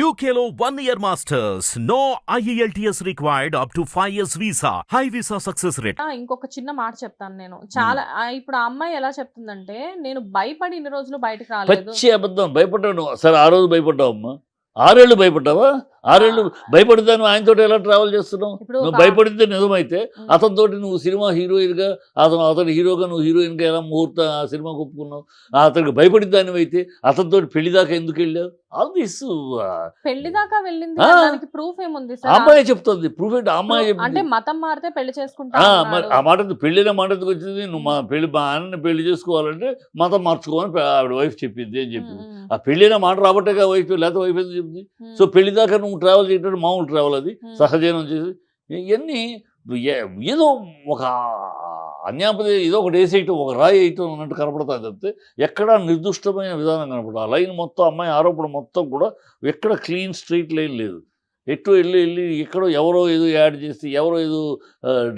Year masters. No E IELTS required up to 5 years visa. High visa success rate. ఆ, ఇంకొక చిన్న మాట చెప్తాను నేను. చాలా ఆ, ఇప్పుడు ఆ అమ్మాయి ఎలా చెప్తుందంటే నేను భయపడి ఇన్ని రోజులు బయటకు రాలేదు. పచ్చి అబద్ధం. భయపడ్డావు సరే ఆ రోజు భయపడ్డావు అమ్మా ఆరేళ్ళు భయపడ్డావా? ఆరేళ్ళు భయపడితే నువ్వు ఆయనతో ఎలా ట్రావెల్ చేస్తున్నావు? నువ్వు భయపడితే నిజమైతే. అతనితోటి నువ్వు సినిమా హీరోయిన్గా అతను అతను హీరోగా నువ్వు హీరోయిన్గా ఎలా ముహూర్త ఆ సినిమా ఒప్పుకున్నావు? అతనికి భయపడిన దానివైతే అతనితోటి పెళ్ళి దాకా ఎందుకు వెళ్ళావు? ఆల్ దిస్ పెళ్ళి దాకా వెళ్ళింది ప్రూఫ్ ఏముంది అమ్మాయి చెప్తుంది. ప్రూఫ్ ఏంటి? అమ్మాయి అంటే మతం మారితే పెళ్ళి చేసుకుంటా ఆ, మాట పెళ్ళిన మాట వచ్చింది. నువ్వు మా పెళ్ళి మా ఆయనని పెళ్ళి చేసుకోవాలంటే మతం మార్చుకోవాలని ఆవిడ వైఫ్ చెప్పింది అని చెప్పింది. ఆ పెళ్ళైన మాట రాబట్టేగా వైఫ్ లేకపోతే వైఫ్ ఎందుకు చెప్పింది. సో పెళ్ళి దాకా నువ్వు ట్రావెల్ చేయటం మామూలు ట్రావెల్ అది. సహజీవనం చేసి ఇవన్నీ ఏదో ఒక అన్యాపదే ఏదో ఒకటి వేసేయటం ఒక రాయి వేయటం అన్నట్టు కనపడుతుంది తప్పితే ఎక్కడా నిర్దిష్టమైన విధానం కనపడదు. ఆ లైన్ మొత్తం అమ్మాయి ఆరోపణ మొత్తం కూడా ఎక్కడ క్లీన్ స్ట్రీట్ లైన్ లేదు. ఎటు వెళ్ళి వెళ్ళి ఎక్కడో ఎవరో ఏదో యాడ్ చేస్తే ఎవరో ఏదో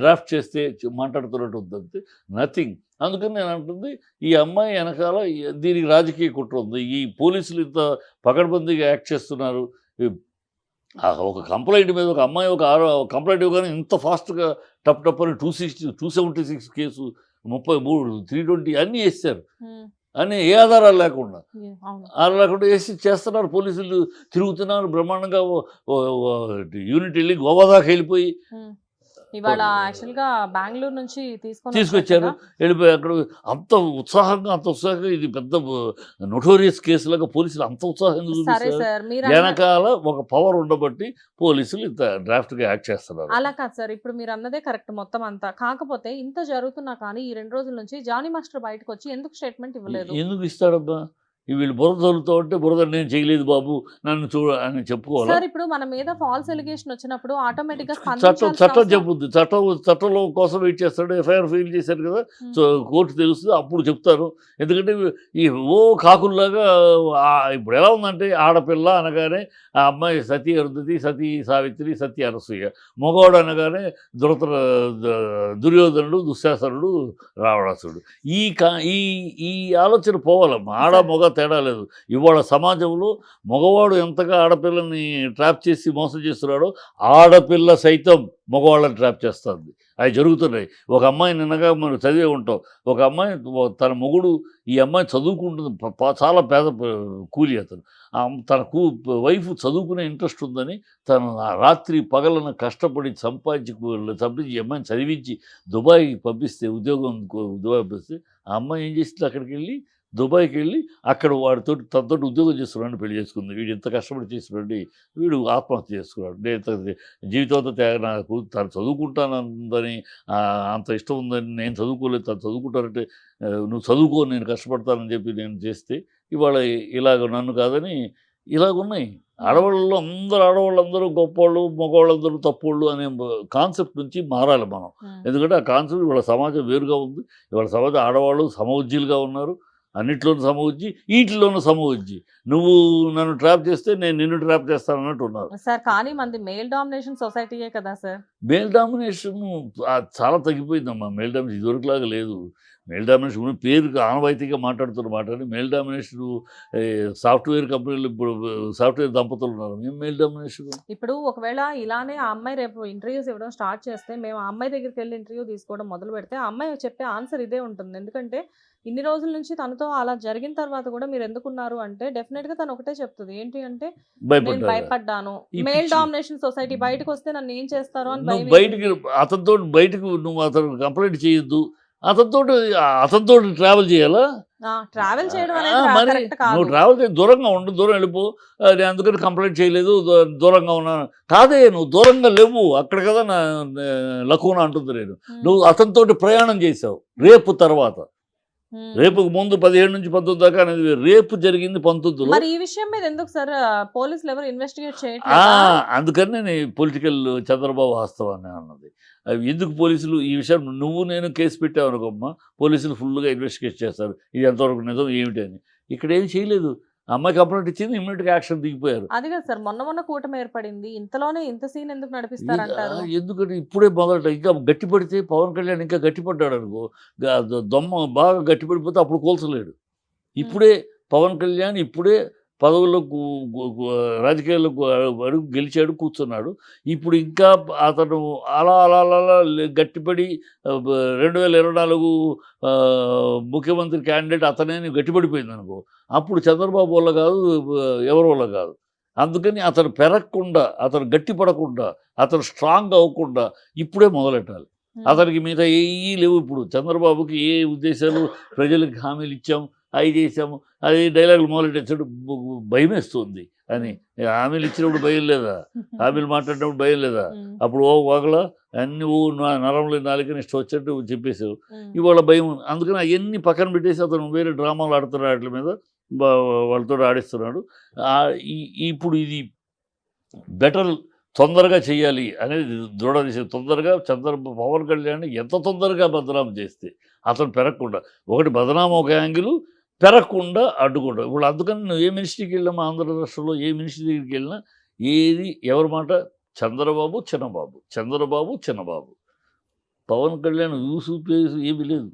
డ్రాఫ్ట్ చేస్తే మాట్లాడుతున్నట్టు ఉంది తప్పితే నథింగ్. అందుకని నేను అంటుంది ఈ అమ్మాయి వెనకాల దీనికి రాజకీయ కుట్ర ఉంది. ఈ పోలీసులు ఇంత పకడ్బందీగా యాక్ట్ చేస్తున్నారు. ఒక కంప్లైంట్ మీద ఒక అమ్మాయి ఒక ఆరో కంప్లైంట్ ఇవ్వగానే ఇంత ఫాస్ట్గా టప్ టప్ అని two sixty two seventy six case ముప్పై మూడు త్రీ ట్వంటీ అన్నీ వేస్తారు అన్నీ ఏ ఆధారాలు లేకుండా. ఆధారాలు లేకుండా వేసి చేస్తున్నారు. పోలీసులు తిరుగుతున్నారు బ్రహ్మాండంగా యూనిట్ వెళ్ళి గోవా దాకా వెళ్ళిపోయి. ఇవాళ యాక్చువల్గా బెంగళూరు నుంచి తీసుకొని తీసుకొచ్చారు. వెళ్ళిపోయి అక్కడ అంత ఉత్సాహంగా అంత ఉత్సాహంగా ఇది పెద్ద నొటోరియస్ కేసులాగా పోలీసులు అంత ఉత్సాహంగా చూపిస్తారు. వెనకాల ఒక పవర్ ఉండబట్టి పోలీసులు ఇంత డ్రాఫ్ట్గా యాక్ట్ చేస్తున్నారు. అలా కాదు సార్ ఇప్పుడు మీరు అన్నదే కరెక్ట్ మొత్తం అంతా. కాకపోతే ఇంత జరుగుతున్నా కానీ ఈ రెండు రోజుల నుంచి జానీ మాస్టర్ బయటకు వచ్చి ఎందుకు స్టేట్మెంట్ ఇవ్వలేదు? ఎందుకు ఇస్తాడబ్బా? వీళ్ళు బురద చదువుతూ ఉంటే బురద నేను చేయలేదు బాబు నన్ను చూడ అని చెప్పుకోవాలి? ఇప్పుడు మన మీద ఫాల్స్ ఎలిగేషన్ వచ్చినప్పుడు ఆటోమేటిక్గా చట్టం చట్టం చెప్పుద్ది చట్టం చట్టంలో కోసం వెయిట్ చేస్తాడు. ఎఫ్ఐఆర్ ఫైల్ చేశారు కదా కోర్టు తెలుస్తుంది అప్పుడు చెప్తారు. ఎందుకంటే ఈ ఓ కాకుల్లాగా ఇప్పుడు ఎలా ఉందంటే ఆడపిల్ల అనగానే ఆ అమ్మాయి సతీ అరుంధతి సతీ సావిత్రి సతీ అనసూయ. మగవాడు అనగానే దురత దుర్యోధనుడు దుశ్శాసనుడు రావణాసుడు ఈ కా ఈ ఈ ఆలోచన పోవాలమ్మా. ఆడ మగ తేడా లేదు. ఇవాళ సమాజంలో మగవాడు ఎంతగా ఆడపిల్లని ట్రాప్ చేసి మోసం చేస్తున్నాడో ఆడపిల్ల సైతం మగవాళ్ళని ట్రాప్ చేస్తుంది. అవి జరుగుతున్నాయి. ఒక అమ్మాయి నిన్నగా మనం చదివే ఉంటాం. ఒక అమ్మాయి తన మొగుడు ఈ అమ్మాయి చదువుకుంటుంది. చాలా పేద కూలి అతను. తన కూ వైఫ్ చదువుకునే ఇంట్రెస్ట్ ఉందని తను రాత్రి పగలను కష్టపడి సంపాదించి తప్పించి ఈ అమ్మాయిని చదివించి దుబాయ్కి పంపిస్తే ఉద్యోగం దుబాయ్ పంపిస్తే ఆ అమ్మాయి ఏం చేసింది? అక్కడికి వెళ్ళి దుబాయ్కి వెళ్ళి అక్కడ వాడితో తనతో ఉద్యోగం చేస్తున్నాడు పెళ్ళి చేసుకుంది. వీడు ఇంత కష్టపడి చేస్తున్నాడు వీడు ఆత్మహత్య చేసుకున్నాడు. నేను ఇంత జీవితంతో త్యాగ నాకు తను చదువుకుంటానందని అంత ఇష్టం ఉందని నేను చదువుకోలేదు తను చదువుకుంటానంటే నువ్వు చదువుకో నేను కష్టపడతానని చెప్పి నేను చేస్తే ఇవాళ ఇలాగ నన్ను కాదని ఇలాగ ఉన్నాయి ఆడవాళ్ళలో అందరూ ఆడవాళ్ళందరూ గొప్పవాళ్ళు మగవాళ్ళందరూ తప్పోళ్ళు అనే కాన్సెప్ట్ నుంచి మారాలి మనం. ఎందుకంటే ఆ కాన్సెప్ట్ ఇవాళ సమాజం వేరుగా ఉంది. ఇవాళ సమాజం ఆడవాళ్ళు సమవుజ్జీలుగా ఉన్నారు. అన్నిట్లోనూ సమవుజ్జి వీటిలోనూ సమవుజ్జి నువ్వు నన్ను ట్రాప్ చేస్తే నేను నిన్ను ట్రాప్ చేస్తాను అన్నట్టు ఉన్నారు. సార్ కానీ మనది మేల్ డామినేషన్ సొసైటీయే కదా సార్. మేల్ డామినేషన్ చాలా తగ్గిపోయిందమ్మా. మేల్ డామినేషన్ ఇదివరకులాగా లేదు. మేల్ డామినేషన్ పేరుకి ఆనవాయితీగా మాట్లాడుతున్న మాట అని మేల్ డామినేషన్ సాఫ్ట్వేర్ కంపెనీలు ఇప్పుడు సాఫ్ట్వేర్ దంపతులు ఉన్నారు. మేము మేల్ డామినేషన్? ఇప్పుడు ఒకవేళ ఇలానే ఆ అమ్మాయి రేపు ఇంటర్వ్యూస్ ఇవ్వడం స్టార్ట్ చేస్తే మేము ఆ అమ్మాయి దగ్గరికి వెళ్ళి ఇంటర్వ్యూ తీసుకోవడం మొదలు పెడితే ఆ అమ్మాయి చెప్పే ఆన్సర్ ఇదే ఉంటుంది. ఎందుకంటే ఇన్ని రోజుల నుంచి తనతో అలా జరిగిన తర్వాత కూడా మీరు ఎందుకున్నారు అంటే డెఫినెట్గా తను ఒకటే చెప్తుంది. ఏంటి అంటే నేను భయపడ్డా భయపడ్డాను. మేల్ డామినేషన్ సొసైటీ బయటకు వస్తే నన్ను ఏం చేస్తారో అని బయటికి అతనితో బయటకు నువ్వు అతను కంప్లైంట్ చేయొద్దు. అతనితో అతనితో ట్రావెల్ చేయాలా? ట్రావెల్ చేయడం అనేది నువ్వు ట్రావెల్ చేయి దూరంగా ఉండు దూరం వెళ్ళిపో. నేను అందుకని కంప్లైంట్ చేయలేదు దూరంగా ఉన్నాను కాదే నువ్వు దూరంగా లేవు. అక్కడ కదా నా లకున అంటుంది నేను. నువ్వు అతనితోటి ప్రయాణం చేసావు రేపు తర్వాత. ఉమ్. రేపు ముందు పదిహేడు నుంచి పంతొమ్మిది దాకా అనేది. రేపు జరిగింది పంతొమ్మిదిలో మరి ఈ విషయం మీద ఎందుకు సార్ పోలీసులు ఎవరు ఇన్వెస్టిగేట్ చేయట్లేదా? అందుకని నేను పొలిటికల్ చంద్రబాబు వాస్తవాన్ని అన్నది. ఎందుకు పోలీసులు ఈ విషయం నువ్వు నేను కేసు పెట్టావు అనుకోమ్మా పోలీసులు ఫుల్గా ఇన్వెస్టిగేట్ చేస్తారు. ఇది ఎంతవరకు నిజం ఏమిటి అని. ఇక్కడ ఏం చేయలేదు. అమ్మాయి కంప్లైంట్ ఇచ్చింది ఇమ్మీడియట్గా యాక్షన్ దిగిపోయారు. అది కదా సార్ మొన్న మొన్న కూటమి ఏర్పడింది. ఇంతలోనే ఇంత సీన్ ఎందుకు నడిపిస్తారంటారు ఎందుకంటే ఇప్పుడే మొదట ఇంకా గట్టిపడితే పవన్ కళ్యాణ్ ఇంకా గట్టిపడ్డాడు అనుకో దొమ్మ బాగా గట్టిపడిపోతే అప్పుడు కోల్చలేడు. ఇప్పుడే పవన్ కళ్యాణ్ ఇప్పుడే పదవుల్లో రాజకీయాల్లో అడుగు గెలిచాడు కూర్చున్నాడు. ఇప్పుడు ఇంకా అతను అలా అలా అలా గట్టిపడి రెండు వేల ఇరవై నాలుగు ముఖ్యమంత్రి క్యాండిడేట్ అతనే గట్టిపడిపోయింది అనుకో అప్పుడు చంద్రబాబు వల్ల కాదు ఎవరి వల్ల కాదు. అందుకని అతను పెరగకుండా అతను గట్టిపడకుండా అతను స్ట్రాంగ్ అవ్వకుండా ఇప్పుడే మొదలెట్టాలి. అతనికి మిగతా ఏ లేవు ఇప్పుడు. చంద్రబాబుకి ఏ ఉద్దేశాలు ప్రజలకు హామీలు ఇచ్చాం అవి చేసాము అది డైలాగులు మొదలెట్టాడు భయం వేస్తుంది అని. హామీలు ఇచ్చినప్పుడు భయం లేదా? హామీలు మాట్లాడినప్పుడు భయం లేదా. అప్పుడు ఓ వగల అన్ని ఓ నా- నరంలో నాలుగు ఇష్టం వచ్చేట్టు చెప్పేసావు. ఇవాళ భయం. అందుకని అవన్నీ పక్కన పెట్టేసి అతను వేరే డ్రామాలు ఆడుతున్నాడు వాటి మీద వాళ్ళతో ఆడిస్తున్నాడు. ఇప్పుడు ఇది బెటర్ తొందరగా చేయాలి అనేది దృఢ నిశ్చయం. తొందరగా చంద్ర పవన్ కళ్యాణ్ ఎంత తొందరగా బదనాం చేస్తే అతను పెరగకుండా. ఒకటి బదనాం ఒక యాంగిల్ పెరగకుండా అడ్డుకుంటాం ఇప్పుడు అందుకని నువ్వు ఏ మినిస్ట్రీకి వెళ్ళినా మా ఆంధ్ర రాష్ట్రంలో ఏ మినిస్ట్రీ దగ్గరికి వెళ్ళినా ఏది ఎవరి మాట? చంద్రబాబు చిన్నబాబు. చంద్రబాబు చిన్నబాబు. పవన్ కళ్యాణ్ యూసు పేసు ఏమీ లేదు.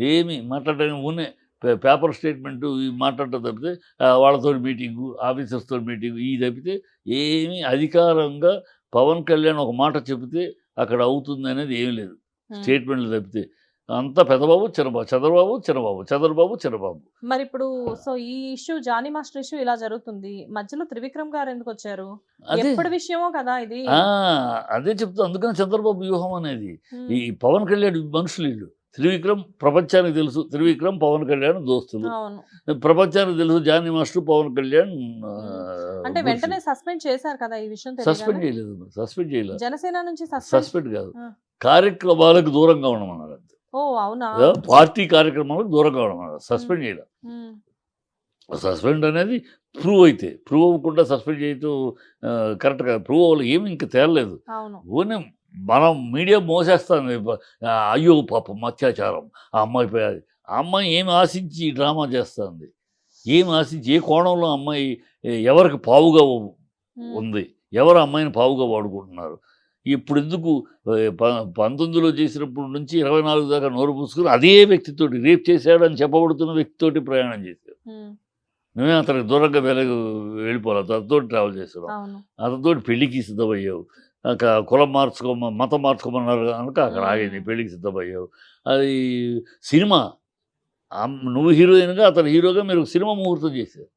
ఏమి మాట్లాడడానికి పే- పేపర్ స్టేట్మెంట్ మాట్లాడటం తప్పితే వాళ్ళతో మీటింగు ఆఫీసర్స్తో మీటింగు ఈ తప్పితే ఏమి అధికారంగా పవన్ కళ్యాణ్ ఒక మాట చెబితే అక్కడ అవుతుంది అనేది ఏమీ లేదు. స్టేట్మెంట్లు తప్పితే. అంతా పెద్దబాబు చిన్నబాబు చంద్రబాబు చిన్నబాబు చంద్రబాబు చిన్నబాబు. మరి ఇప్పుడు సో ఈ ఇష్యూ జానీ మాస్టర్ ఇష్యూ ఇలా జరుగుతుంది. మధ్యలో త్రివిక్రమ్ గారు ఎందుకు వచ్చారు? అదే. ఎప్పటి విషయమో కదా ఇది. అదే చెప్తా. అందుకని చంద్రబాబు వ్యూహం అనేది. ఈ పవన్ కళ్యాణ్ మనుషులు వీళ్ళు. త్రివిక్రమ్ ప్రపంచానికి తెలుసు. త్రివిక్రమ్ పవన్ కళ్యాణ్ దోస్తులు. ప్రపంచానికి తెలుసు జానీ మాస్టర్ పవన్ కళ్యాణ్ అంటే. వెంటనే సస్పెండ్ చేశారు కదా ఈ విషయం సస్పెండ్? చేయలేదు. సస్పెండ్ చేయలేదు. జనసేన నుంచి సస్పెండ్ కాదు. కార్యక్రమాలకు దూరంగా ఉండమన్నారు. పార్టీ కార్యక్రమాలకు దూరంగా ఉండమన్నారు సస్పెండ్ ఉమ్. సస్పెండ్ అనేది ప్రూవ్ అయితే ప్రూవ్ అవ్వకుండా సస్పెండ్ చేయటం కరెక్ట్ కాదు. ప్రూవ్ అవ్వాలి ఏమి ఇంకా తేలలేదు. ఓనే మనం మీడియా మోసేస్తుంది ఆ, అయ్యో పాపం అత్యాచారం ఆ అమ్మాయి పై అది. ఆ అమ్మాయి ఏమి ఆశించి డ్రామా చేస్తుంది? ఏమి ఆశించి ఏ కోణంలో అమ్మాయి ఎవరికి పావుగా. ఉంది? ఎవరు అమ్మాయిని పావుగా వాడుకుంటున్నారు? ఇప్పుడు ఎందుకు పంతొమ్మిదిలో చేసినప్పుడు నుంచి ఇరవై నాలుగు దాకా నోరు పూసుకుని అదే వ్యక్తితోటి రేప్ చేశాడు అని చెప్పబడుతున్న వ్యక్తితోటి ప్రయాణం ఉమ్. నువ్వే అతనికి దూరంగా వెలగు వెళ్ళిపోవాలి. అతనితో ట్రావెల్ అవును. అతనితో పెళ్ళికి సిద్ధమయ్యావు. కులం మార్చుకోమ మతం మార్చుకోమన్నారు కనుక అక్కడ. ఆగింది పెళ్ళికి సిద్ధమయ్యావు. అది సినిమా. నువ్వు హీరోయిన్గా అతను హీరోగా మీరు సినిమా ముహూర్తం చేశారు.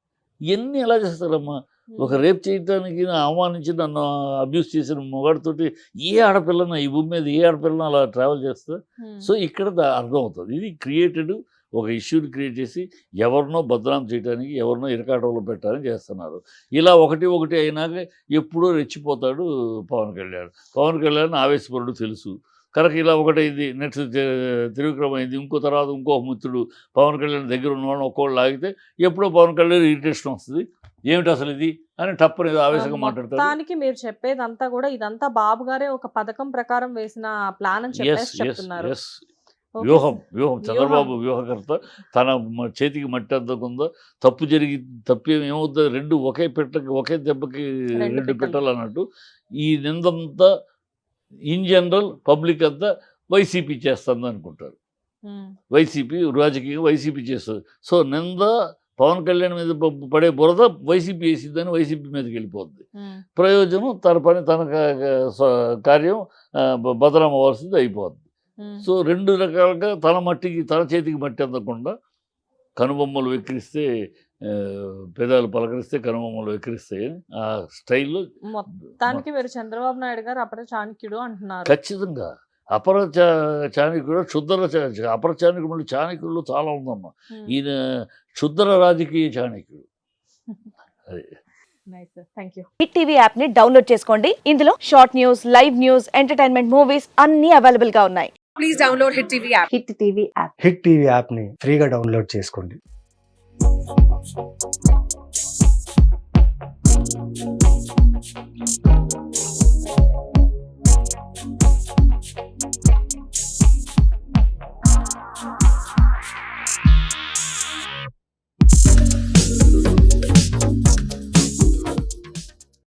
ఇవన్నీ ఎలా చేస్తారమ్మా. ఒక రేప్ చేయడానికి అవమానించి నన్ను అబ్యూస్ చేసిన మొగాడితోటి ఏ ఆడపిల్లన ఈ భూమి మీద ఏ ఆడపిల్లన అలా ట్రావెల్ చేస్తా. సో ఇక్కడ దా- అర్థమవుతుంది. ఇది క్రియేటెడ్ ఒక ఇష్యూని క్రియేట్ చేసి ఎవరినో బదనాం చేయడానికి ఎవరినో ఇరకాటంలో పెట్టడానికి చేస్తున్నారు. ఇలా ఒకటి ఒకటి అయినాక ఎప్పుడో రెచ్చిపోతాడు పవన్ కళ్యాణ్. పవన్ కళ్యాణ్ ఆవేశపరుడు తెలుసు. కనుక ఇలా ఒకటైంది నెక్స్ట్ అయింది. ఇంకో తర్వాత ఇంకో మిత్రుడు పవన్ కళ్యాణ్ దగ్గర ఉన్నవాడు ఒక్కోళ్ళు లాగితే ఎప్పుడో పవన్ కళ్యాణ్ ఇరిటేషన్ వస్తుంది. ఏమిటి అసలు ఇది? అని టప్పని ఏదో ఆవేశంగా మాట్లాడతాడు. మొత్తానికి మీరు చెప్పేదంతా కూడా ఇదంతా బాబు గారే ఒక పథకం ప్రకారం వేసిన ప్లాన్ అని చెప్పేసి చెప్తున్నారు. వ్యూహం. వ్యూహం. చంద్రబాబు వ్యూహకర్త తన చేతికి మట్టి అంతకుందో తప్పు జరిగి తప్పు ఏమవుతుంది? రెండు ఒకే పెట్టకి ఒకే దెబ్బకి రెండు రెండు పిట్టలు. పెట్టాలు అన్నట్టు ఈ నిందంతా ఇన్ జనరల్ పబ్లిక్ అంతా వైసీపీ చేస్తుంది అనుకుంటారు. వైసీపీ రాజకీయం వైసీపీ చేస్తుంది సో నింద పవన్ కళ్యాణ్ మీద పడే బురద వైసీపీ వేసిద్దని వైసీపీ మీదకి వెళ్ళిపోద్ది ఉమ్. ప్రయోజనం తన పని తన కార్యం ఆ, బ- భద్రం అవ్వాల్సింది అయిపోద్ది ఉమ్. సో రెండు రకాలుగా తన మట్టికి తన చేతికి మట్టి అందకుండా కనుబొమ్మలు వెక్కిరిస్తే ఆ, పెదాలు పలకరిస్తే కనుబొమ్మలు వెక్కిరిస్తాయి అని ఆ స్టైల్లో మొత్తానికి మీరు చంద్రబాబు నాయుడు గారు అప్పటి చాణక్యుడు అంటున్నారు. ఖచ్చితంగా. అపర చాణక్యుడు క్షుద్ర అపర చాణక్యుడు చాణక్యులు చాలా ఉందమ్మా. ఈయన క్షుద్ర రాజకీయ చాణక్యుడు అది. Nice sir thank you Hit TV యాప్ని డౌన్లోడ్ చేసుకోండి. ఇందులో short news live news entertainment movies అన్ని అవైలబుల్గా ఉన్నాయి. Please download Hit TV app. Hit TV app Hit TV యాప్ని ఫ్రీగా డౌన్లోడ్ చేసుకోండి. jobs.